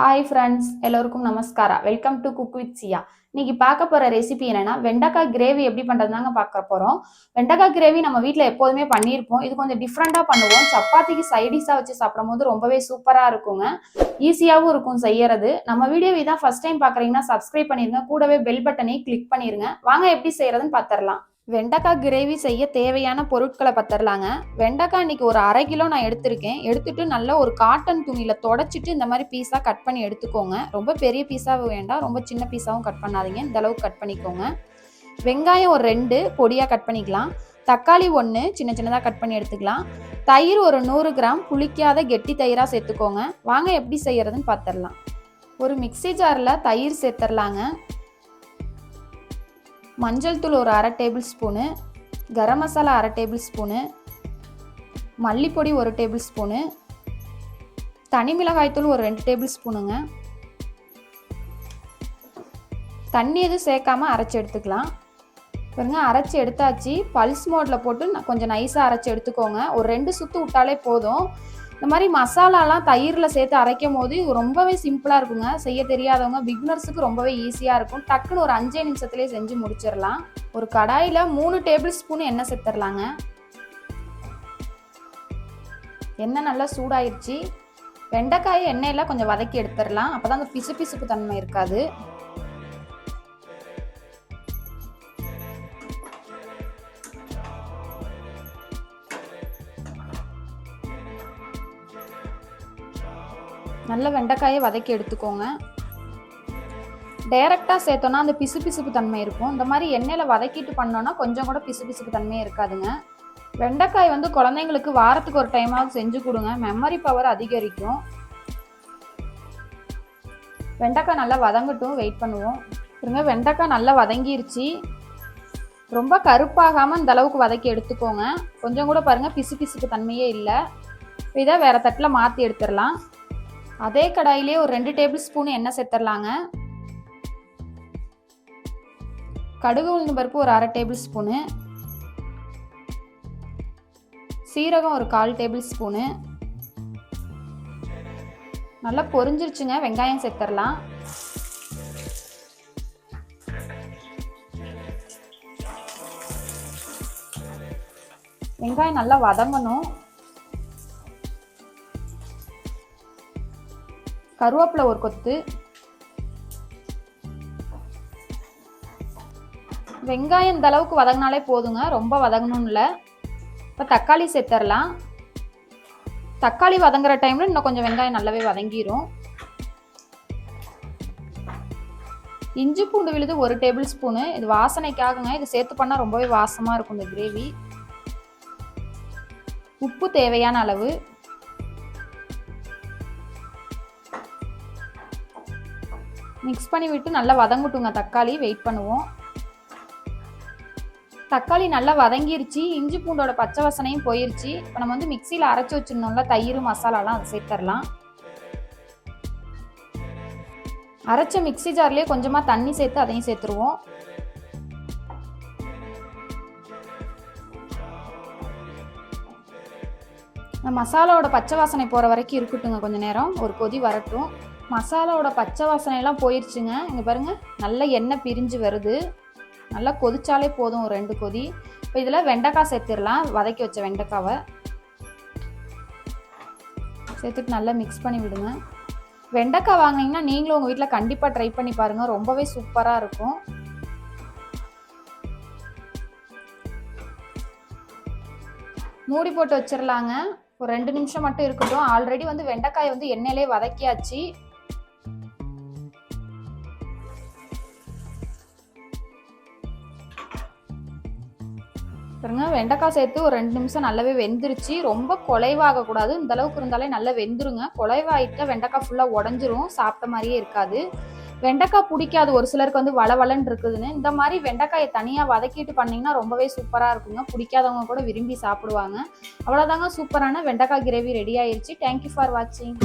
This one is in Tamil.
ஹாய் ஃப்ரெண்ட்ஸ் எல்லோருக்கும் நமஸ்காரா. Welcome to cook with Siya இன்னைக்கு பார்க்க போற ரெசிபி என்னன்னா வெண்டைக்காய் கிரேவி எப்படி பண்றதுதாங்க பார்க்க போறோம். வெண்டைக்காய் கிரேவி நம்ம வீட்டில் எப்போதுமே பண்ணியிருப்போம். இது கொஞ்சம் டிஃப்ரெண்ட்டாக பண்ணுவோம். சப்பாத்திக்கு சைடிஷா வச்சு சாப்பிடும் போது ரொம்பவே சூப்பரா இருக்குங்க. ஈஸியாகவும் இருக்கும் செய்யறது. நம்ம வீடியோ இதான் ஃபர்ஸ்ட் டைம் பாக்குறீங்கன்னா சப்ஸ்கிரைப் பண்ணிருங்க. கூடவே பெல் பட்டனையும் கிளிக் பண்ணிருங்க. வாங்க எப்படி செய்யறதுன்னு பார்த்துடலாம் வெண்டைக்காய் கிரேவி செய்ய தேவையான பொருட்களை பத்தரலாங்க. வெண்டைக்காய் இன்னைக்கு ஒரு அரை கிலோ நான் எடுத்திருக்கேன். எடுத்துட்டு நல்லா ஒரு காட்டன் துணியில் தொடச்சிட்டு இந்த மாதிரி பீஸாக கட் பண்ணி எடுத்துக்கோங்க. ரொம்ப பெரிய பீஸாகவும் வேண்டாம். ரொம்ப சின்ன பீஸாகவும் கட் பண்ணாதீங்க. இந்த அளவுக்கு கட் பண்ணிக்கோங்க. வெங்காயம் ஒரு ரெண்டு பொடியாக கட் பண்ணிக்கலாம். தக்காளி ஒன்று சின்ன சின்னதாக கட் பண்ணி எடுத்துக்கலாம். தயிர் ஒரு நூறு கிராம் புளிக்காத கெட்டி தயிராக சேர்த்துக்கோங்க. வாங்க எப்படி செய்கிறதுன்னு பார்த்துடலாம் ஒரு மிக்ஸி ஜாரில் தயிர் சேர்த்துடலாங்க மஞ்சள் தூள் ஒரு அரை டேபிள் ஸ்பூனு கரம் மசாலா அரை டேபிள் ஸ்பூனு மல்லிப்பொடி ஒரு டேபிள் ஸ்பூனு தனி மிளகாய்த்தூள் ஒரு ரெண்டு டேபிள் ஸ்பூனுங்க. தண்ணி எதுவும் சேர்க்காம அரைச்சி எடுத்துக்கலாம். பாருங்க அரைச்சி எடுத்தாச்சு. பல்ஸ் மோடில் போட்டு கொஞ்சம் நைஸாக அரைச்சி எடுத்துக்கோங்க. ஒரு ரெண்டு சுற்று விட்டாலே போதும். இந்த மாதிரி மசாலாலாம் தயிரில் சேர்த்து அரைக்கும் போது ரொம்பவே சிம்பிளாக இருக்குங்க. செய்ய தெரியாதவங்க பிக்னர்ஸுக்கு ரொம்பவே ஈஸியாக இருக்கும். டக்குன்னு ஒரு அஞ்சே நிமிஷத்துலேயே செஞ்சு முடிச்சிடலாம் ஒரு கடாயில் மூணு டேபிள் ஸ்பூன் எண்ணெய் சேர்த்துடலாங்க எண்ணெய் நல்லா சூடாயிருச்சு. வெண்டைக்காயை எண்ணெயில் கொஞ்சம் வதக்கி எடுத்துடலாம் அப்போ தான் அந்த பிசு பிசுப்பு தன்மை இருக்காது. நல்ல வெண்டைக்காயை வதக்கி எடுத்துக்கோங்க. டைரெக்டாக சேர்த்தோன்னா அந்த பிசு பிசுப்பு தன்மை இருக்கும். இந்த மாதிரி எண்ணெயில் வதக்கிட்டு பண்ணோன்னா கொஞ்சம் கூட பிசு பிசுப்பு தன்மையே இருக்காதுங்க. வெண்டைக்காய் வந்து குழந்தைங்களுக்கு வாரத்துக்கு ஒரு டைமாவது செஞ்சு கொடுங்க. மெமரி பவர் அதிகரிக்கும். வெண்டைக்காய் நல்லா வதங்கட்டும். வெயிட் பண்ணுவோம். இருங்க வெண்டைக்காய் நல்லா வதங்கிருச்சு. ரொம்ப கருப்பாகாமல் இந்த அளவுக்கு வதக்கி எடுத்துக்கோங்க. கொஞ்சம் கூட பாருங்கள் பிசு பிசுப்பு தன்மையே இல்லை. இதை வேறு தட்டில் மாற்றி எடுத்துடலாம். அதே கடாயிலே ஒரு ரெண்டு டேபிள் ஸ்பூன் எண்ணெய் சேர்த்துடலாங்க. கடுகு உளுந்து பருப்பு ஒரு அரை டேபிள் ஸ்பூனு. சீரகம் ஒரு கால் டேபிள் ஸ்பூனு. நல்லா பொரிஞ்சிருச்சுங்க வெங்காயம் சேர்த்துடலாம். வெங்காயம் நல்லா வதங்கணும். கருவேப்பிலை ஒரு கொத்து. வெங்காயம் இந்த அளவுக்கு வதங்கினாலே போதுங்க. ரொம்ப வதங்கணும் இல்லை. இப்போ தக்காளி சேர்த்துடலாம் தக்காளி வதங்குற டைமில் இன்னும் கொஞ்சம் வெங்காயம் நல்லாவே வதங்கிரும். இஞ்சி பூண்டு விழுது ஒரு டேபிள் ஸ்பூனு இது வாசனைக்காகங்க. இது சேர்த்து பண்ணால் ரொம்பவே வாசமாக இருக்கும் இந்த கிரேவி உப்பு தேவையான அளவு. மிக்ஸ் பண்ணி விட்டு நல்லா வதங்கட்டுங்க. தக்காளி வெயிட் பண்ணுவோம். தக்காளி நல்லா வதங்கிருச்சு. இஞ்சி பூண்டோட பச்சை வாசனையும் போயிருச்சு. இப்போ நம்ம வந்து மிக்சியில் அரைச்சி வச்சிருந்தோம்ல தயிர் மசாலாலாம் அதை சேர்த்துடலாம் அரைச்ச மிக்ஸி ஜார்லேயே கொஞ்சமாக தண்ணி சேர்த்து அதையும் சேர்த்துருவோம். மசாலாவோட பச்சை வாசனை போகிற வரைக்கும் இருக்கட்டுங்க. கொஞ்சம் நேரம். ஒரு கொதி வரட்டும். மசாலாவோட பச்சை வாசனையெல்லாம் போயிடுச்சுங்க இங்கே பாருங்கள் நல்ல எண்ணெய் பிரிஞ்சு வருது. நல்லா கொதிச்சாலே போதும் ஒரு ரெண்டு கொதி. இப்போ இதில் வெண்டைக்காய் சேர்த்துடலாம். வதக்கி வச்ச வெண்டைக்காவை. சேர்த்துட்டு நல்லா மிக்ஸ் பண்ணி விடுங்க. வெண்டைக்காய் வாங்கினீங்கன்னா நீங்களும் உங்கள் வீட்டில் கண்டிப்பாக ட்ரை பண்ணி பாருங்கள் ரொம்பவே சூப்பராக இருக்கும். மூடி போட்டு வச்சிடலாங்க ஒரு ரெண்டு நிமிஷம் மட்டும் இருக்கட்டும். ஆல்ரெடி வந்து வெண்டைக்காய் வந்து எண்ணெயிலே வதக்கியாச்சு. பாருங்க வெண்டைக்காய் சேர்த்து ஒரு ரெண்டு நிமிஷம் நல்லாவே வெந்துருச்சு. ரொம்ப குலைவாக கூடாது இந்த அளவுக்கு இருந்தாலே நல்லா வெந்துருங்க. குலைவாயிட்டா வெண்டைக்காய் ஃபுல்லாக உடஞ்சிரும். சாப்பிட்ட மாதிரியே இருக்காது. வெண்டைக்காய் பிடிக்காது. ஒரு சிலருக்கு வந்து வளவலன்னு இருக்குதுன்னு. இந்த மாதிரி வெண்டைக்காயை தனியாக வதக்கிட்டு பண்ணிங்கன்னா ரொம்பவே சூப்பராக இருக்குங்க. பிடிக்காதவங்க கூட விரும்பி சாப்பிடுவாங்க. அவ்வளோதாங்க சூப்பரான வெண்டைக்காய் கிரேவி ரெடி ஆயிடுச்சு தேங்க்யூ ஃபார் வாட்சிங்